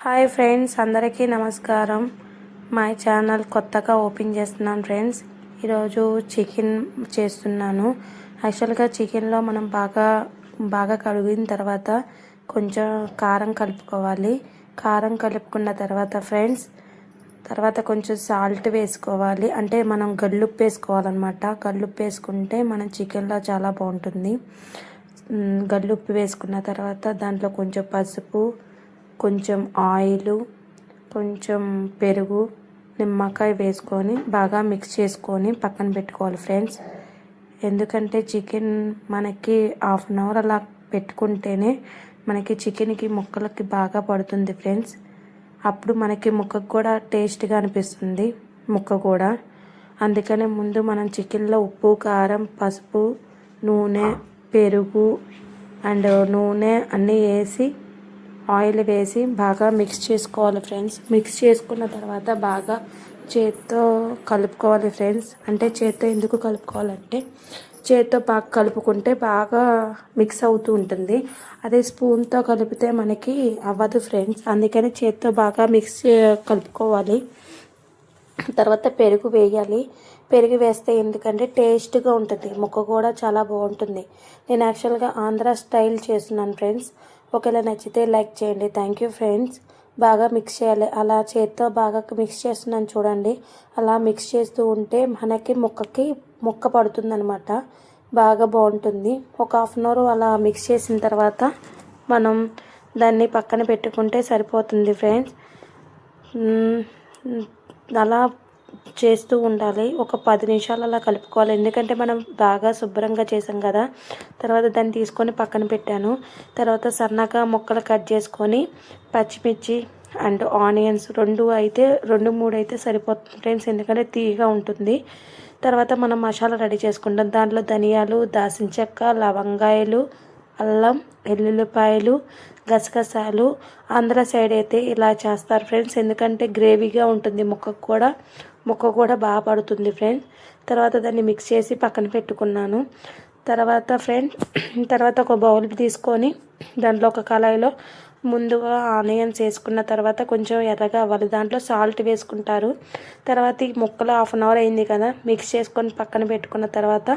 Hi friends అందరికీ నమస్కారం. My channel కొత్తగా ఓపెన్ చేస్తున్నాను ఫ్రెండ్స్. ఈరోజు చికెన్ చేస్తున్నాను. యాక్చువల్గా చికెన్లో మనం బాగా బాగా కడిగిన తర్వాత కొంచెం కారం కలుపుకోవాలి. కారం కలుపుకున్న తర్వాత ఫ్రెండ్స్ తర్వాత కొంచెం సాల్ట్ వేసుకోవాలి. అంటే మనం గల్లుప్పు వేసుకోవాలన్నమాట. గల్లుప్పు వేసుకుంటే మన చికెన్లో చాలా బాగుంటుంది. గల్లుప్పు వేసుకున్న తర్వాత దాంట్లో కొంచెం పసుపు కొంచెం ఆయిలు కొంచెం పెరుగు నిమ్మకాయ వేసుకొని బాగా మిక్స్ చేసుకొని పక్కన పెట్టుకోవాలి ఫ్రెండ్స్ ఎందుకంటే చికెన్ మనకి హాఫ్ అన్ అవర్ అలా పెట్టుకుంటేనే మనకి చికెన్కి ముక్కలకి బాగా పడుతుంది ఫ్రెండ్స్ అప్పుడు మనకి ముక్కకు కూడా టేస్ట్గా అనిపిస్తుంది ముక్క కూడా. అందుకనే ముందు మనం చికెన్లో ఉప్పు కారం పసుపు నూనె పెరుగు అండ్ నూనె అన్నీ వేసి ఆయిల్ వేసి బాగా మిక్స్ చేసుకోవాలి ఫ్రెండ్స్ మిక్స్ చేసుకున్న తర్వాత బాగా చేత్తో కలుపుకోవాలి ఫ్రెండ్స్ అంటే చేత్తో ఎందుకు కలుపుకోవాలంటే చేత్తో బాగా కలుపుకుంటే బాగా మిక్స్ అవుతూ ఉంటుంది. అదే స్పూన్తో కలిపితే మనకి అవ్వదు ఫ్రెండ్స్ అందుకని చేత్తో బాగా మిక్స్ కలుపుకోవాలి. తర్వాత పెరుగు వేయాలి. పెరుగు వేస్తే ఎందుకంటే టేస్ట్గా ఉంటుంది. ముక్క కూడా చాలా బాగుంటుంది. నేను యాక్చువల్గా ఆంధ్ర స్టైల్ చేస్తున్నాను ఫ్రెండ్స్ ఒకవేళ నచ్చితే లైక్ చేయండి. Thank you friends. బాగా మిక్స్ చేయాలి. అలా చేత్తో బాగా మిక్స్ చేస్తున్నాను చూడండి. అలా మిక్స్ చేస్తూ ఉంటే మనకి ముక్కకి ముక్క పడుతుందనమాట బాగా బాగుంటుంది. ఒక హాఫ్ అన్ అవర్ అలా మిక్స్ చేసిన తర్వాత మనం దాన్ని పక్కన పెట్టుకుంటే సరిపోతుంది ఫ్రెండ్స్. అలా చేస్తూ ఉండాలి. ఒక పది నిమిషాలు అలా కలుపుకోవాలి. ఎందుకంటే మనం బాగా శుభ్రంగా చేసాం కదా. తర్వాత దాన్ని తీసుకొని పక్కన పెట్టాను. తర్వాత సన్నగా ముక్కలు కట్ చేసుకొని పచ్చిమిర్చి అండ్ ఆనియన్స్ రెండు అయితే రెండు మూడు అయితే సరిపోతుంది ఫ్రెండ్స్. ఎందుకంటే తీయగా ఉంటుంది. తర్వాత మనం మసాలా రెడీ చేసుకుంటాం. దాంట్లో ధనియాలు దాసిన చెక్క లవంగాయలు అల్లం వెల్లుల్లిపాయలు గసగసాలు ఆంధ్ర సైడ్ అయితే ఇలా చేస్తారు ఫ్రెండ్స్ ఎందుకంటే గ్రేవీగా ఉంటుంది ముక్కకు కూడా. ముక్క కూడా బాగా పడుతుంది ఫ్రెండ్స్ తర్వాత దాన్ని మిక్స్ చేసి పక్కన పెట్టుకున్నాను. తర్వాత ఫ్రెండ్ తర్వాత ఒక బౌల్ తీసుకొని దాంట్లో ఒక కళాయిలో ముందుగా ఆనియన్స్ వేసుకున్న తర్వాత కొంచెం ఎర్రగా అవ్వాలి. దాంట్లో సాల్ట్ వేసుకుంటారు. తర్వాత ఈ ముక్కలు హాఫ్ అన్ అవర్ అయింది కదా మిక్స్ చేసుకొని పక్కన పెట్టుకున్న తర్వాత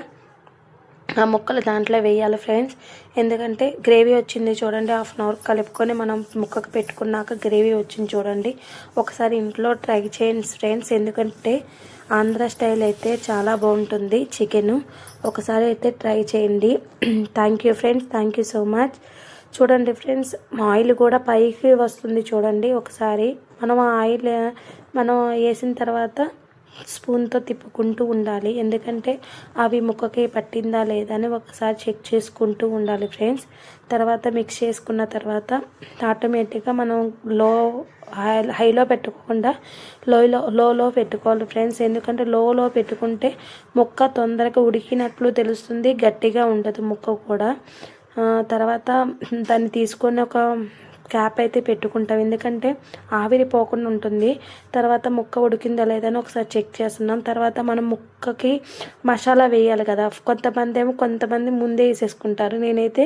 ఆ ముక్కలు దాంట్లో వేయాలి ఫ్రెండ్స్. ఎందుకంటే గ్రేవీ వచ్చింది చూడండి హాఫ్ అన్ అవర్ కలుపుకొని మనం ముక్కకు పెట్టుకున్నాక గ్రేవీ వచ్చింది చూడండి. ఒకసారి ఇంట్లో ట్రై చేయండి ఫ్రెండ్స్ ఎందుకంటే ఆంధ్ర స్టైల్ అయితే చాలా బాగుంటుంది చికెన్. ఒకసారి అయితే ట్రై చేయండి. Thank you friends thank you so much చూడండి ఫ్రెండ్స్ ఆయిల్ కూడా పైకి వస్తుంది చూడండి ఒకసారి. మనం ఆయిల్ మనం వేసిన తర్వాత స్పూన్తో తిప్పుకుంటూ ఉండాలి. ఎందుకంటే అవి ముక్కకి పట్టిందా లేదా అని ఒకసారి చెక్ చేసుకుంటూ ఉండాలి ఫ్రెండ్స్. తర్వాత మిక్స్ చేసుకున్న తర్వాత ఆటోమేటిక్గా మనం లో హై హైలో పెట్టుకోకుండా లోలో లోలో పెట్టుకోవాలి ఫ్రెండ్స్. ఎందుకంటే లోలో పెట్టుకుంటే ముక్క తొందరగా ఉడికినట్లు తెలుస్తుంది గట్టిగా ఉండదు ముక్క కూడా. తర్వాత దాన్ని తీసుకొని ఒక క్యాప్ అయితే పెట్టుకుంటాం. ఎందుకంటే ఆవిరి పోకుండా ఉంటుంది. తర్వాత ముక్క ఉడికిందా లేదని ఒకసారి చెక్ చేస్తున్నాం. తర్వాత మనం ముక్కకి మసాలా వేయాలి కదా. కొంతమంది ఏమో కొంతమంది ముందే వేసేసుకుంటారు. నేనైతే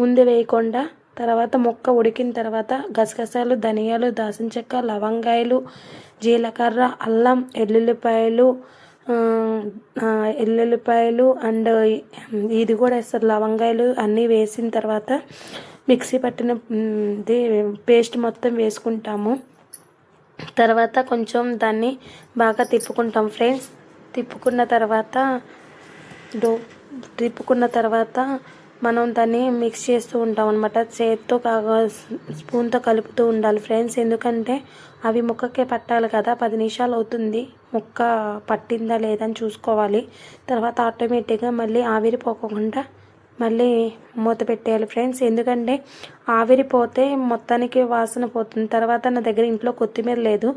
ముందే వేయకుండా తర్వాత ముక్క ఉడికిన తర్వాత గసగసాలు ధనియాలు దాసిన చెక్క లవంగాయలు జీలకర్ర అల్లం వెల్లుల్లిపాయలు ఎల్లుల్లిపాయలు అండ్ ఇది కూడా వేస్తారు. లవంగాయలు అన్నీ వేసిన తర్వాత మిక్సీ పట్టిన పేస్ట్ మొత్తం వేసుకుంటాము. తర్వాత కొంచెం దాన్ని బాగా తిప్పుకుంటాం ఫ్రెండ్స్. తిప్పుకున్న తర్వాత డో తిప్పుకున్న తర్వాత మనం దాన్ని మిక్స్ చేస్తూ ఉంటాం అనమాట చేత్తో కాగా స్పూన్తో కలుపుతూ ఉండాలి ఫ్రెండ్స్. ఎందుకంటే అవి ముక్కకే పట్టాలి కదా. పది నిమిషాలు అవుతుంది. ముక్క పట్టిందా లేదా అని చూసుకోవాలి. తర్వాత ఆటోమేటిక్గా మళ్ళీ ఆవిరిపోకుండా మళ్ళీ మూత పెట్టేయాలి ఫ్రెండ్స్. ఎందుకంటే ఆవిరిపోతే మొత్తానికి వాసన పోతుంది. తర్వాత నా దగ్గర ఇంట్లో కొత్తిమీర లేదు.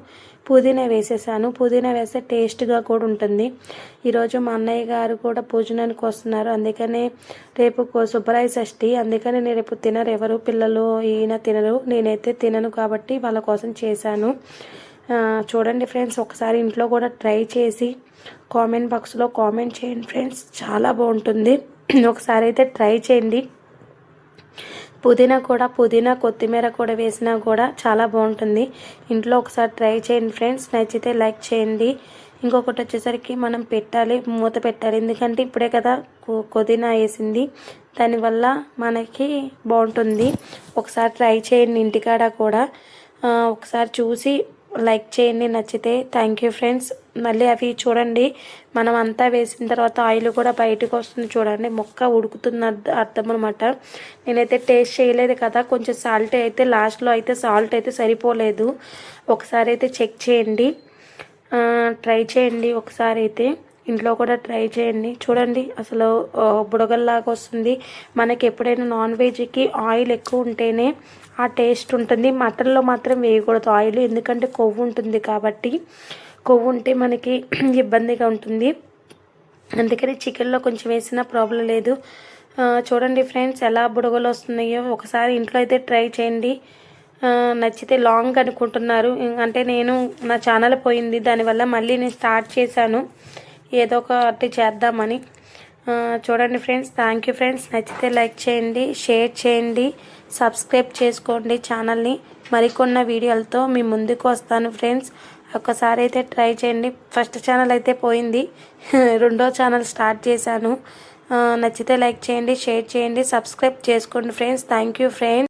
పుదీనా వేసేసాను. పుదీనా వేస్తే టేస్ట్గా కూడా ఉంటుంది. ఈరోజు మా అన్నయ్య గారు కూడా భోజనానికి వస్తున్నారు. అందుకనే రేపు కో- సుబ్బరాయ షష్ఠి. అందుకని నేను రేపు తినరు. ఎవరు పిల్లలు ఈయన తినరు. నేనైతే తినను కాబట్టి వాళ్ళ కోసం చేశాను. చూడండి ఫ్రెండ్స్. ఒకసారి ఇంట్లో కూడా ట్రై చేసి కామెంట్ బాక్స్లో కామెంట్ చేయండి ఫ్రెండ్స్. చాలా బాగుంటుంది. ఒకసారి అయితే ట్రై చేయండి. పుదీనా కూడా పుదీనా కొత్తిమీర కూడా వేసినా కూడా చాలా బాగుంటుంది. ఇంట్లో ఒకసారి ట్రై చేయండి ఫ్రెండ్స్. నచ్చితే లైక్ చేయండి. ఇంకొకటి వచ్చేసరికి మనం పెట్టాలి మూత పెట్టాలి. ఎందుకంటే ఇప్పుడే కదా పుదీనా వేసింది. దానివల్ల మనకి బాగుంటుంది. ఒకసారి ట్రై చేయండి ఇంటికాడ కూడా. ఒకసారి చూసి లైక్ చేయండి నచ్చితే. థ్యాంక్ యూ ఫ్రెండ్స్ మళ్ళీ అవి చూడండి. మనం అంతా వేసిన తర్వాత ఆయిల్ కూడా బయటకు వస్తుంది చూడండి. మొక్క ఉడుకుతున్న అర్థం అనమాట నేనైతే టేస్ట్ చేయలేదు కదా. కొంచెం సాల్ట్ అయితే లాస్ట్లో అయితే సాల్ట్ అయితే సరిపోలేదు. ఒకసారి అయితే చెక్ చేయండి. ట్రై చేయండి ఒకసారి అయితే. ఇంట్లో కూడా ట్రై చేయండి. చూడండి అసలు బుడగల్లాగా వస్తుంది. మనకి ఎప్పుడైనా నాన్ వెజ్కి ఆయిల్ ఎక్కువ ఉంటేనే ఆ టేస్ట్ ఉంటుంది. మటన్లో మాత్రం వేయకూడదు ఆయిల్ ఎందుకంటే కొవ్వు ఉంటుంది కాబట్టి. కొవ్వు ఉంటే మనకి ఇబ్బందిగా ఉంటుంది. అందుకని చికెన్లో కొంచెం వేసిన ప్రాబ్లం లేదు. చూడండి ఫ్రెండ్స్ ఎలా బుడగలు వస్తున్నాయో ఒకసారి ఇంట్లో అయితే ట్రై చేయండి. నచ్చితే లాంగ్ అనుకుంటున్నారు. అంటే నేను నా ఛానల్ పోయింది దానివల్ల మళ్ళీ నేను స్టార్ట్ చేశాను. ఏదో ఒకటి చేద్దామని. చూడండి ఫ్రెండ్స్ థ్యాంక్ యూ ఫ్రెండ్స్. నచ్చితే లైక్ చేయండి షేర్ చేయండి సబ్స్క్రైబ్ చేసుకోండి ఛానల్ని. మరికొన్న వీడియోలతో మీ ముందుకు వస్తాను ఫ్రెండ్స్. ఒకసారి అయితే ట్రై చేయండి. ఫస్ట్ ఛానల్ అయితే పోయింది. రెండో ఛానల్ స్టార్ట్ చేశాను. నచ్చితే లైక్ చేయండి షేర్ చేయండి సబ్స్క్రైబ్ చేసుకోండి ఫ్రెండ్స్. Thank you friends